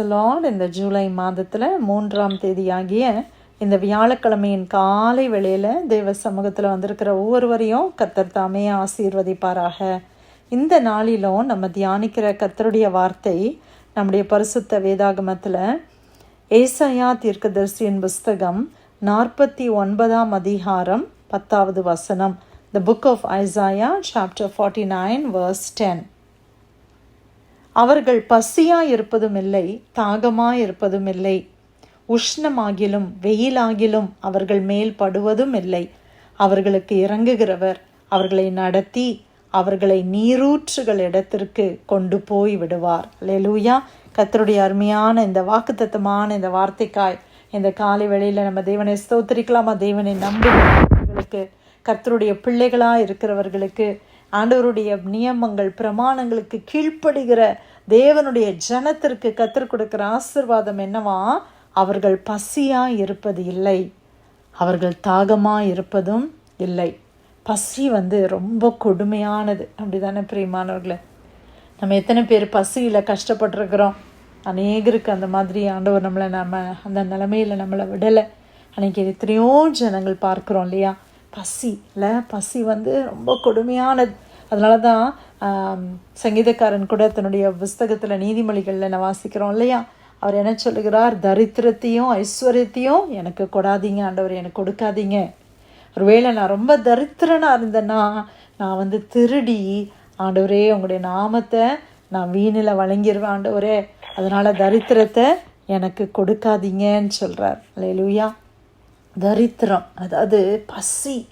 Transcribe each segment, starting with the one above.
பிரைஸ்தலான் இந்த ஜூலை மாதத்தில் மூன்றாம் தேதியாகிய இந்த வியாழக்கிழமையின் காலை வேளையில் தேவ சமூகத்தில் வந்திருக்கிற ஒவ்வொருவரையும் கத்தர் தாமே ஆசீர்வதிப்பாராக. இந்த நாளிலும் நம்ம தியானிக்கிற கத்தருடைய வார்த்தை நம்முடைய பரிசுத்த வேதாகமத்தில் ஏசையா தீர்க்கதரிசியின் புஸ்தகம் நாற்பத்தி ஒன்பதாம் அதிகாரம் பத்தாவது வசனம். The book of Isaiah chapter forty nine verse ten அவர்கள் பசியாயிருப்பதும் இல்லை தாகமாயிருப்பதும் இல்லை உஷ்ணமாகிலும் வெயிலாகிலும் அவர்கள் மேல் படுவதும் இல்லை அவர்களுக்கு இறங்குகிறவர் அவர்களை நடத்தி அவர்களை நீரூற்றுகள் இடத்திற்கு கொண்டு போய் விடுவார். லெலூயா கத்தருடைய அருமையான இந்த வாக்குத்தத்தமான இந்த வார்த்தைக்காய் இந்த காலை வேளையில் நம்ம தேவனை ஸ்தோத்திரிக்கலாமா? தேவனை நம்புகிறவர்களுக்கு கர்த்தருடைய பிள்ளைகளாக இருக்கிறவர்களுக்கு ஆண்டவருடைய நியமங்கள் பிரமாணங்களுக்கு கீழ்ப்படுகிற தேவனுடைய ஜனத்திற்கு கத்தர் கொடுக்கிற ஆசிர்வாதம் என்னவா? அவர்கள் பசியா இருப்பது இல்லை. அவர்கள் தாகமாக இருப்பதும் இல்லை. பசி வந்து ரொம்ப கொடுமையானது. அப்படிதானே பிரியமானவர்களை? நம்ம எத்தனை பேர் பசியில் கஷ்டப்பட்டிருக்கிறோம். அநேகருக்கு அந்த மாதிரி ஆண்டவர் நம்மளை நம்ம அந்த நிலமையில் நம்மளை விடலை. அன்றைக்கி எத்தனையோ ஜனங்கள் பார்க்குறோம் இல்லையா? பசி இல்லை? பசி வந்து ரொம்ப கொடுமையானது. அதனால தான் சங்கீதக்காரன் கூட தன்னுடைய புஸ்தகத்தில் நீதிமொழிகளில் நான் வாசிக்கிறோம் இல்லையா? அவர் என்ன சொல்லுகிறார்? தரித்திரத்தையும் ஐஸ்வர்யத்தையும் எனக்கு கொடாதீங்க ஆண்டவர் எனக்கு கொடுக்காதீங்க. ஒருவேளை நான் ரொம்ப தரித்திரனாக இருந்தேன்னா நான் வந்து திருடி ஆண்டவரே உங்களுடைய நாமத்தை நான் வீணில் வழங்கிடுவேன் ஆண்டவரே. அதனால் தரித்திரத்தை எனக்கு கொடுக்காதீங்கன்னு சொல்கிறார் அல்லையா தரித்திரம். அதாவது பசி.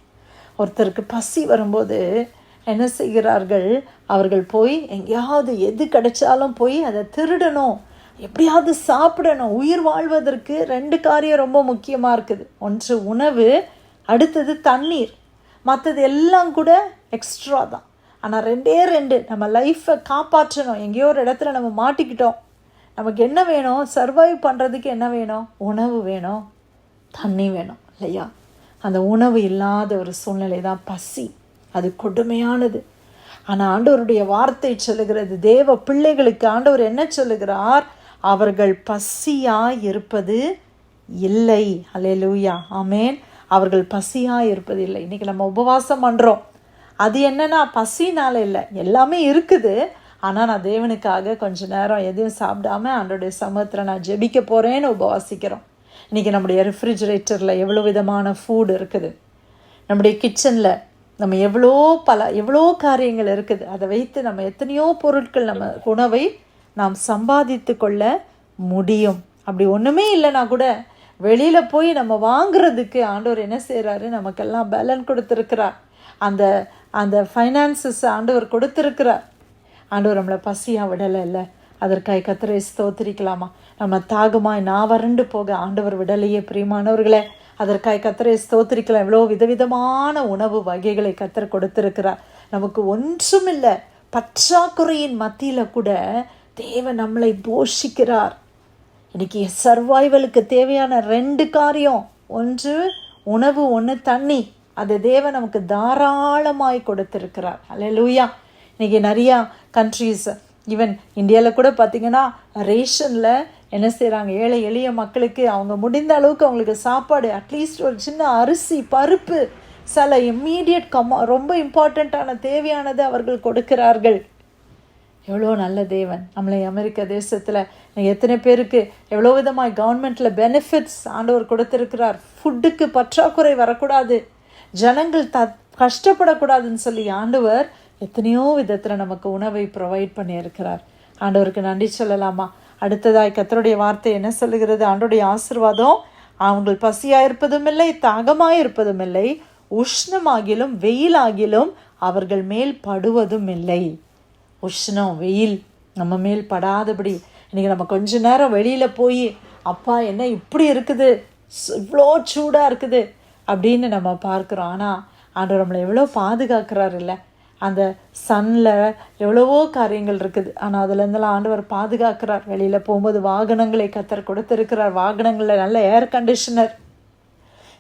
ஒருத்தருக்கு பசி வரும்போது என்ன செய்கிறார்கள்? அவர்கள் போய் எங்கேயாவது எது கிடைச்சாலும் போய் அதை திருடணும். எப்படியாவது சாப்பிடணும். உயிர் வாழ்வதற்கு ரெண்டு காரியம் ரொம்ப முக்கியமாக இருக்குது. ஒன்று உணவு அடுத்தது தண்ணீர். மற்றது எல்லாம் கூட எக்ஸ்ட்ரா தான். ஆனால் ரெண்டே ரெண்டு. நம்ம லைஃப்பை காப்பாற்றணும். எங்கேயோ ஒரு இடத்துல நம்ம மாட்டிக்கிட்டோம். நமக்கு என்ன வேணும்? சர்வைவ் பண்ணுறதுக்கு என்ன வேணும்? உணவு வேணும். தண்ணி வேணும் இல்லையா? அந்த உணவு இல்லாத ஒரு சூழ்நிலை தான் பசி. அது கொடுமையானது. ஆனால் ஆண்டவருடைய வார்த்தை சொல்லுகிறது தேவ பிள்ளைகளுக்கு ஆண்டவர் என்ன சொல்லுகிறார்? அவர்கள் பசியாக இருப்பது இல்லை. அலையலூயா ஆமேன் அவர்கள் பசியாக இருப்பது இல்லை இன்றைக்கி நம்ம உபவாசம் பண்ணுறோம் அது என்னன்னா பசினால இல்லை. எல்லாமே இருக்குது. ஆனால் நான் தேவனுக்காக கொஞ்ச நேரம் எதையும் சாப்பிடாம ஆண்டோடைய சமூகத்தில் நான் ஜெபிக்க போகிறேன்னு உபவாசிக்கிறோம். இன்றைக்கி நம்முடைய ரெஃப்ரிஜரேட்டரில் எவ்வளோ விதமான ஃபுட் இருக்குது? நம்முடைய கிச்சனில் நம்ம எவ்வளோ பல எவ்வளோ காரியங்கள் இருக்குது? அதை வைத்து நம்ம எத்தனையோ பொருட்கள் நம்ம உணவை நாம் சம்பாதித்து கொள்ள முடியும். அப்படி ஒன்றுமே இல்லைனா கூட வெளியில் போய் நம்ம வாங்குறதுக்கு ஆண்டவர் என்ன செய்கிறாரு நமக்கெல்லாம் பேலன் கொடுத்துருக்கிறார். அந்த அந்த ஃபைனான்சஸ் ஆண்டவர் கொடுத்துருக்கிறார். ஆண்டவர் நம்மளை பசியாக விடலை இல்லை அதற்காக கத்திரை ஸ்தோத்திரிக்கலாமா? நம்ம தாகமாய் நான் வறண்டு போக ஆண்டவர் விடலையே பிரியமானவர்களே. அதற்காக கத்தரை ஸ்தோத்திரிக்கலாம். எவ்வளோ விதவிதமான உணவு வகைகளை கத்தர் கொடுத்துருக்கிறார். நமக்கு ஒன்றுமில்லை. பற்றாக்குறையின் மத்தியில் கூட தேவன் நம்மளை போஷிக்கிறார். இன்னைக்கு சர்வைவலுக்கு தேவையான ரெண்டு காரியம். ஒன்று உணவு ஒன்று தண்ணி. அது தேவன் நமக்கு தாராளமாய் கொடுத்துருக்கிறார். அல்ல லூயா இன்றைக்கி நிறையா கண்ட்ரீஸ் ஈவன் இந்தியாவில் கூட பார்த்திங்கன்னா ரேஷனில் என்ன செய்கிறாங்க ஏழை எளிய மக்களுக்கு அவங்க முடிந்த அளவுக்கு அவங்களுக்கு சாப்பாடு அட்லீஸ்ட் ஒரு சின்ன அரிசி பருப்பு சில இம்மீடியட் கம்மா ரொம்ப இம்பார்ட்டண்ட்டான தேவையானது அவர்கள் கொடுக்கிறார்கள். எவ்வளோ நல்ல தேவன். நம்மளை அமெரிக்க தேசத்தில் எத்தனை பேருக்கு எவ்வளோ விதமாக கவர்மெண்ட்டில் பெனிஃபிட்ஸ் ஆண்டவர் கொடுத்துருக்கிறார். ஃபுட்டுக்கு பற்றாக்குறை வரக்கூடாது. ஜனங்கள் த கஷ்டப்படக்கூடாதுன்னு சொல்லி ஆண்டவர் எத்தனையோ விதத்தில் நமக்கு உணவை ப்ரொவைட் பண்ணியிருக்கிறார். ஆண்டவருக்கு நன்றி சொல்லலாமா? அடுத்ததாய் கத்தருடைய வார்த்தை என்ன சொல்லுகிறது? ஆண்டோடைய ஆசிர்வாதம் அவங்கள் பசியாக இருப்பதும் இல்லை தாகமாக இருப்பதும் இல்லை உஷ்ணமாகிலும் வெயிலாகிலும் அவர்கள் மேல் படுவதும் இல்லை உஷ்ணம் வெயில் நம்ம மேல் படாதபடி. இன்றைக்கி நம்ம கொஞ்ச நேரம் வெளியில் போய் அப்பா என்ன இப்படி இருக்குது? இவ்வளோ சூடாக இருக்குது. அப்படின்னு நம்ம பார்க்குறோம். ஆனால் ஆண்டவர் நம்மளை எவ்வளோ பாதுகாக்கிறார் இல்லை? அந்த சன்னில் எவ்வளவோ காரியங்கள் இருக்குது. ஆனால் அதுலேருந்தெல்லாம் ஆண்டவர் பாதுகாக்கிறார். வெளியில் போகும்போது வாகனங்களை கத்தர் கொடுத்துருக்கிறார். வாகனங்களில் நல்ல ஏர் கண்டிஷனர்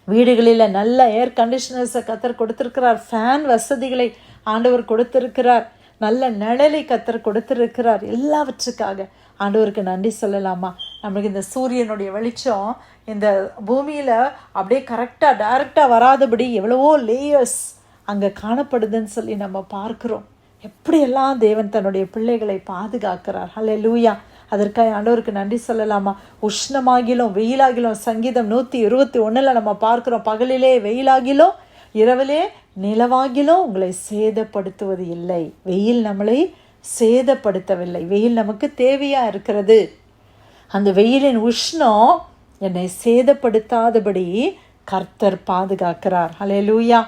வீடுகளில் நல்ல ஏர் கண்டிஷனர்ஸை கத்தர் கொடுத்துருக்கிறார். ஃபேன் வசதிகளை ஆண்டவர் கொடுத்துருக்கிறார். நல்ல நிழலை கத்தர் கொடுத்துருக்கிறார். எல்லாவற்றுக்காக ஆண்டவருக்கு நன்றி சொல்லலாமா? நம்மளுக்கு இந்த சூரியனுடைய வெளிச்சம் இந்த பூமியில் அப்படியே கரெக்டாக டைரெக்டாக வராதபடி எவ்வளவோ லேயர்ஸ் அங்கே காணப்படுதுன்னு சொல்லி நம்ம பார்க்குறோம். எப்படியெல்லாம் தேவன் தன்னுடைய பிள்ளைகளை பாதுகாக்கிறார். ஹலே லூயா அதற்காக ஆண்டவருக்கு நன்றி சொல்லலாமா? உஷ்ணமாகிலும் வெயிலாகிலும் சங்கீதம் நூற்றி இருபத்தி ஒன்றில் நம்ம பார்க்குறோம். பகலிலே வெயிலாகிலும் இரவிலே நிலவாகிலும் உங்களை சேதப்படுத்துவது இல்லை. வெயில் நம்மளை சேதப்படுத்தவில்லை. வெயில் நமக்கு தேவையாக இருக்கிறது. அந்த வெயிலின் உஷ்ணம் என்னை சேதப்படுத்தாதபடி கர்த்தர் பாதுகாக்கிறார். ஹலே லூயா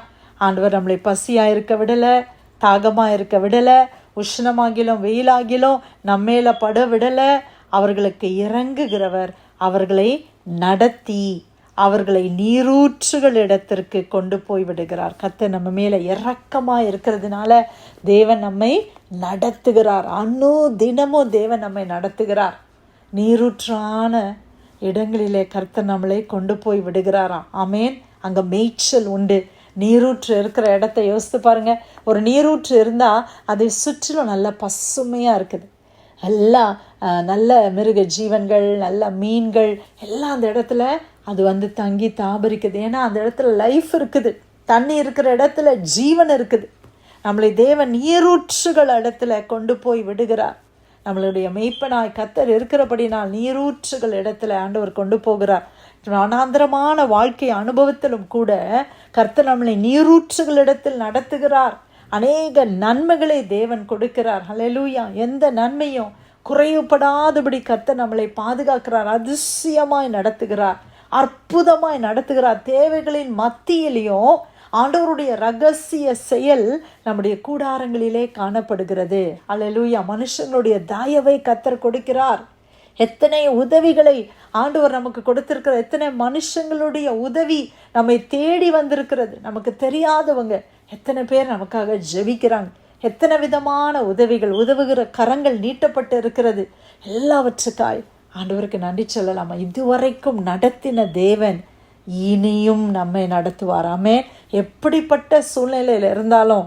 ஆண்டவர் நம்மளை பசியாக இருக்க விடலை தாகமாக இருக்க விடலை உஷ்ணமாகிலும் வெயிலாகிலும் நம்மேல பட விடலை. அவர்களுக்கு இறங்குகிறவர் அவர்களை நடத்தி அவர்களை நீரூற்றுகள் இடத்திற்கு கொண்டு போய் விடுகிறார். கத்த நம்ம மேலே இறக்கமாக இருக்கிறதுனால தேவன் நம்மை நடத்துகிறார். அன்னும் தினமும் தேவன் நம்மை நடத்துகிறார். நீரூற்றான இடங்களிலே கர்த்தர் நம்மளை கொண்டு போய் விடுகிறாராம். ஆமேன். அங்கே மேய்ச்சல் உண்டு. நீரூற்று இருக்கிற இடத்த யோசித்து பாருங்கள் ஒரு நீரூற்று இருந்தால் அதை சுற்றிலும் நல்ல பசுமையாக இருக்குது. எல்லாம் நல்ல மிருக ஜீவன்கள் நல்ல மீன்கள் எல்லாம் அந்த இடத்துல அது வந்து தங்கி தாபரிக்குது. ஏன்னா அந்த இடத்துல லைஃப் இருக்குது. தண்ணி இருக்கிற இடத்துல ஜீவன் இருக்குது. நம்மளை தேவன் நீரூற்றுகள் இடத்துல கொண்டு போய் விடுகிறார். நம்மளுடைய மெய்ப்பனாய் கத்தர் இருக்கிறபடினால் நீரூற்றுகள் இடத்துல ஆண்டவர் கொண்டு போகிறார். அனாந்தரமான வாழ்க்கை அனுபவத்திலும் கூட கர்த்தர் நம்மளை நீரூற்றுகளிடத்தில் நடத்துகிறார். அநேக நன்மைகளை தேவன் கொடுக்கிறார். ஹலெலூயா எந்த நன்மையும் குறைவுபடாதபடி கர்த்தர் நம்மளை பாதுகாக்கிறார். அதிசயமாய் நடத்துகிறார். அற்புதமாய் நடத்துகிறார். தேவைகளின் மத்தியிலையும் ஆண்டவருடைய ரகசிய செயல் நம்முடைய கூடாரங்களிலே காணப்படுகிறது. அலலூயா மனுஷனுடைய தாயவை கத்தர் கொடுக்கிறார். எத்தனை உதவிகளை ஆண்டவர் நமக்கு கொடுத்திருக்கிற எத்தனை மனுஷங்களுடைய உதவி நம்மை தேடி வந்திருக்கிறது. நமக்கு தெரியாதவங்க எத்தனை பேர் நமக்காக ஜெபிக்கிறாங்க. எத்தனை விதமான உதவிகள் உதவுகிற கரங்கள் நீட்டப்பட்டு இருக்கிறது. எல்லாவற்றுக்காய் ஆண்டவருக்கு நன்றி சொல்லலாமா? இதுவரைக்கும் நடத்தின தேவன் இனியும் நம்மை நடத்துவாராமே எப்படிப்பட்ட சூழ்நிலையில் இருந்தாலும்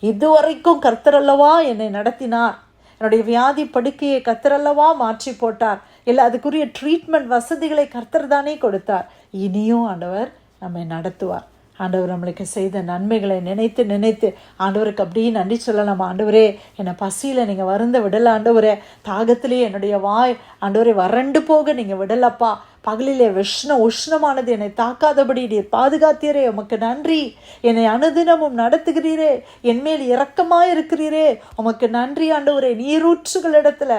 இதுவரைக்கும் கர்த்தரல்லவா என்னை நடத்தினார். என்னுடைய வியாதி படுக்கையை கர்த்தரல்லவா மாற்றி போட்டார். இல்லை அதுக்குரிய ட்ரீட்மெண்ட் வசதிகளை கர்த்தர் தானே கொடுத்தார். இனியும் ஆண்டவர் நம்மை நடத்துவார். ஆண்டவர் நம்மளுக்கு செய்த நன்மைகளை நினைத்து நினைத்து ஆண்டவருக்கு அப்படியே நன்றி சொல்லலாம். ஆண்டவரே என்னை பசியில் நீங்கள் வருந்த விடல ஆண்டவரே. தாகத்திலே என்னுடைய வாய் ஆண்டவரே வறண்டு போக நீங்கள் விடலப்பா. பகலிலே விஷ்ண உஷ்ணமானது என்னை தாக்காதபடி நீர் பாதுகாத்தீரே. உமக்கு நன்றி. என்னை அனுதினமும் நடத்துகிறீரே. என்மேல் இரக்கமாக இருக்கிறீரே உமக்கு நன்றி ஆண்டவரே. நீரூற்றுகள் இடத்துல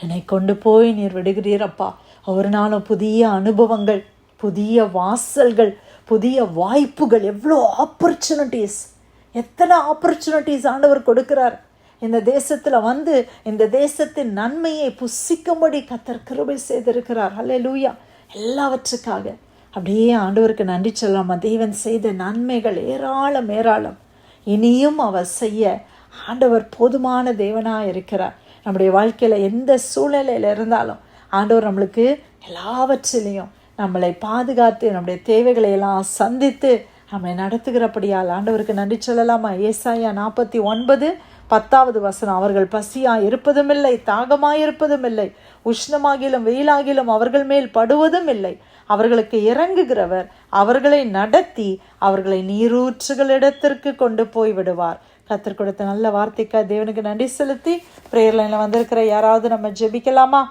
என்னை கொண்டு போய் நீர் விடுகிறீரப்பா. ஒரு நாளும் புதிய அனுபவங்கள் புதிய வாசல்கள் புதிய வாய்ப்புகள் எவ்வளோ ஆப்பர்ச்சுனிட்டிஸ் எத்தனை ஆப்பர்ச்சுனிட்டிஸ் ஆண்டவர் கொடுக்கிறார். இந்த தேசத்தில் வந்து இந்த தேசத்தின் நன்மையை புசிக்கும்படி கத்தர் கிருபை செய்திருக்கிறார். அல்ல லூயா எல்லாவற்றுக்காக. அப்படியே ஆண்டவருக்கு நன்றி சொல்லாமல் தேவன் செய்த நன்மைகள் ஏராளம் ஏராளம். இனியும் அவர் செய்ய ஆண்டவர் போதுமான தேவனாக இருக்கிறார். நம்முடைய வாழ்க்கையில் எந்த சூழ்நிலையில் இருந்தாலும் ஆண்டவர் நம்மளுக்கு எல்லாவற்றிலையும் நம்மளை பாதுகாத்து நம்முடைய தேவைகளை எல்லாம் சந்தித்து நம்மை நடத்துகிறபடியால் ஆண்டவருக்கு நன்றி சொல்லலாமா? ஏசாயா நாற்பத்தி ஒன்பது பத்தாவது வசனம். அவர்கள் பசியாக இருப்பதும் இல்லை தாகமாய் இருப்பதும் இல்லை உஷ்ணமாகிலும் வெயிலாகிலும் அவர்கள் மேல் படுவதும் இல்லை அவர்களுக்கு இறங்குகிறவர் அவர்களை நடத்தி அவர்களை நீரூற்றுகளிடத்திற்கு கொண்டு போய் விடுவார். கத்தர் கொடுத்த நல்ல வார்த்தைக்காக தேவனுக்கு நன்றி செலுத்தி ப்ரேயர் லைனில் வந்திருக்கிற யாராவது நம்ம ஜெபிக்கலாமா?